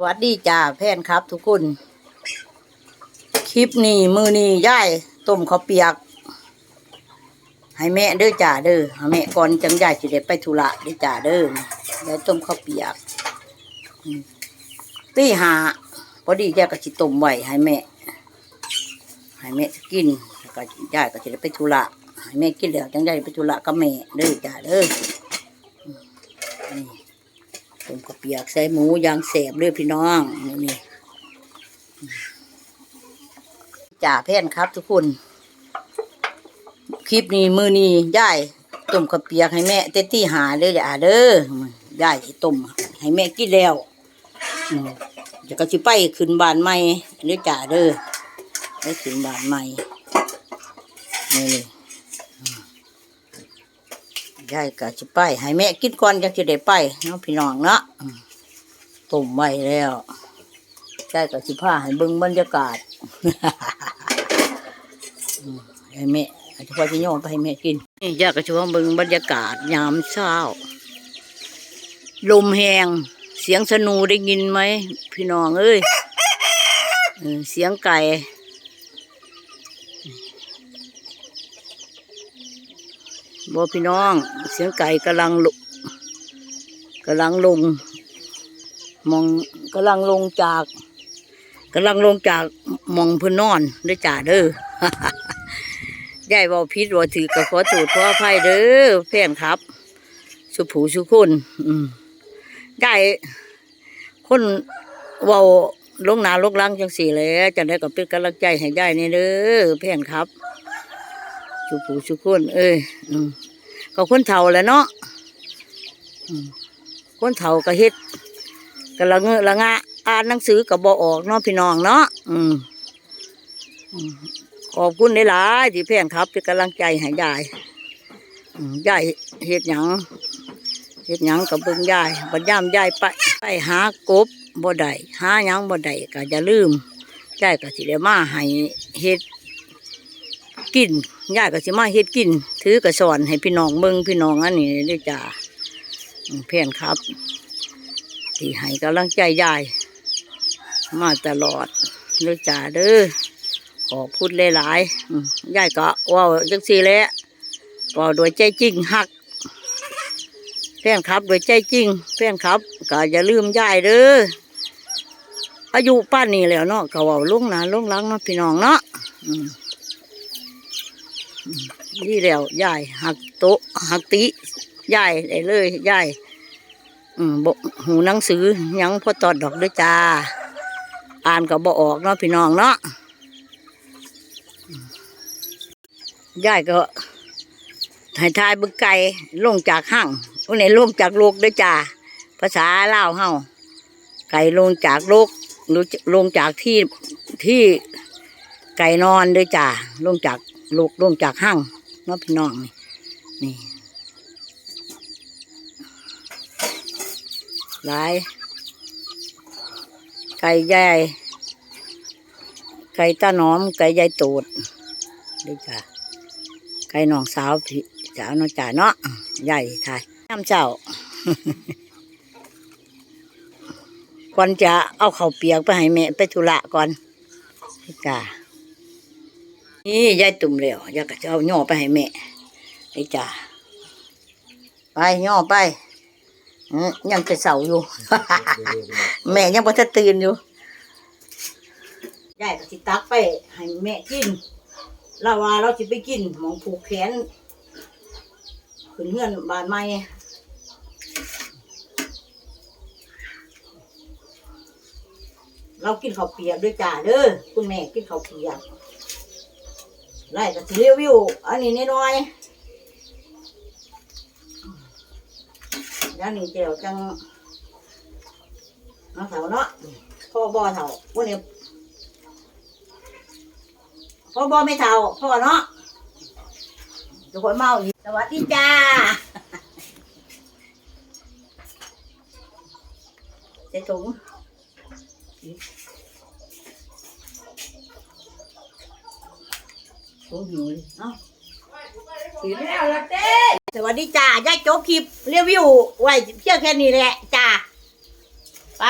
สวัสดีจ้าแพนครับ ทุกคน คลิปนี้มือนี้ย่ายต้มข้าวเปียก ให้แม่เด้อจ่าเด้อให้แม่ก่อนจังย่ายสิได้ไปธุระเด้อจ่าเด้อยายต้มข้าวเปียกตีหาพอดีย่ายก็สิต้มไว้ให้แม่ให้แม่กินแล้วก็ย่ายก็สิได้ไปธุระให้แม่กินแล้วจังย่ายไปธุระกับแม่เด้อจ่าเด้อนี่ ต้มข้าวเปียกใส่หมูยางแสบเลยพี่น้องนี่นี่จ่าแพนครับทุกคน คลิปนี้มือนี้ย่ายต้มข้าวเปียกให้แม่เต็ตี้หาเด้อย่าเด้อย่า่ต้มให้แม่กินแล้วเดี๋ยวก็สิไปขึ้นบานใหม่เด้อจ่าเด้อไปขึ้นบานใหม่นี่ ยายก็จะไปให้แม่กินก่อนจังจะได้ไปเนาะพี่น้องเนาะอืมต้มไว้แล้วยายก็สิพาให้เบิ่งบรรยากาศให้แม่จะพอจะโยนไปให้แม่กินนี่ยายก็จะว่าเบิ่งบรรยากาศยามเช้าลมแหงเสียงสนูได้ยินไหมพี่น้องเอ้ยเสียงไก่ บอพี่น้อง เสียงไก่กำลังลุกำลังลง มองกำลังลงจากกำลังลงจากมองเพื้นนอนด้อจ่าเด้อยายบอกพิษว่าถือก็ขอตูดขออภัยเด้อแฟนครับ สุผูสุคุณยายคนเว่าลงหนาลกลังจังสี่แหล้วจะได้ก็เป็นกำลังใจให้ยายนี่เด้อแฟนครับ สุผูสุคน เอ้ยก็คนเฒ่าแหล้วเนาะคนเฒ่าก็เฮ็ดก็ละเงอะละงะอ่านหนังสือก็บ่ออกเนาะพี่น้องเนาะอืมขอบคุณหลายๆที่เพื่อนครับเป็นกำลังใจให้ยายยายเฮ็ดหยังเฮ็ดหยังกับเบิ่งยายบัดย่ามยายไปไปหากบบ่ได้หาหยังบ่ได้ก็อย่าลืมยายก็สิได้มาให้เฮ็ดกิน ยายก็สิมาเฮ็ดกิน ถือกระสอนให้พี่น้องเบิ่งพี่น้องอันนี้เด้วยจ้าเพื่อนครับที่ให้กำลังใจยายมาตลอดเด้วยจ้าเด้อขอพูดหลายๆอืมยายก็ว่าจังสี่แหล้วก็โดวยใจจริงหักเพื่อนครับโดวยใจจริงเพื่อนครับก็อย่าลืมยายเด้ออายุป้านนี้แล้วเนาะก็ว่าลุงหนาลุงลังเนาะพี่น้องเนาะอืม นี่แล้วยายหักโตหักติยายได้เลยยายอืมบหูหนังสือยังพอตอดดอกด้วยจ้า อ่านก็บอออกเนาะพี่น้องเนาะยายก็ถ่ายทายบึกไก่ลงจากห้างวันไหนลงจากโลกด้วยจ้า ภาษาเล่าเฮาไก่ลงจากโลกลงจากที่ที่ไก่นอนด้วยจ้าลงจาก ลูกลงจากห้างเนาะพี่น้องนี่นี่หลาย ไก่ใหญ่ไก่ตาหนอม ไก่ใหญ่ตูดด้วยจ้าไก่น้องสาวพี่สาวน้องจ่าเนาะใหญ่ทายน้ำเจ้าก่อนจะเอาเข้าเปียกไปให้แม่ไปธุระก่อนจ้า นี่ยายตุ่มแล้วยายก็จะเอาย่อไปให้แม่ไอ้จ้าไปย่อไปยังจะเสาอยู่ แม่ยังพอจะตื่นอยู่ยายก็สิตักไปให้แม่กินเราว่าเราจะไปกินหมองผูกแขนขึ้นเฮือนบานไม้เรากินข้าวเปียกด้วยจ้าเด้อคุณแม่กินข้าวเปียก ไล่ก็สิรีวิวอันนี้นิดหน่อยแล้วนี่เจียวจังน้าเถาเนาะพ่อบ่อเถาวันนี้พ่อบ่อไม่เถาพ่อเนาะทุกคนเมาอีกสวัสดีจ้าใส่ถุง โอ้โหเอ้าสีแล้วละเต้สวัสดีจ้ายายโจ๊กคลิปรีวิวไว้เพียงแค่นี้แหละจ้าไป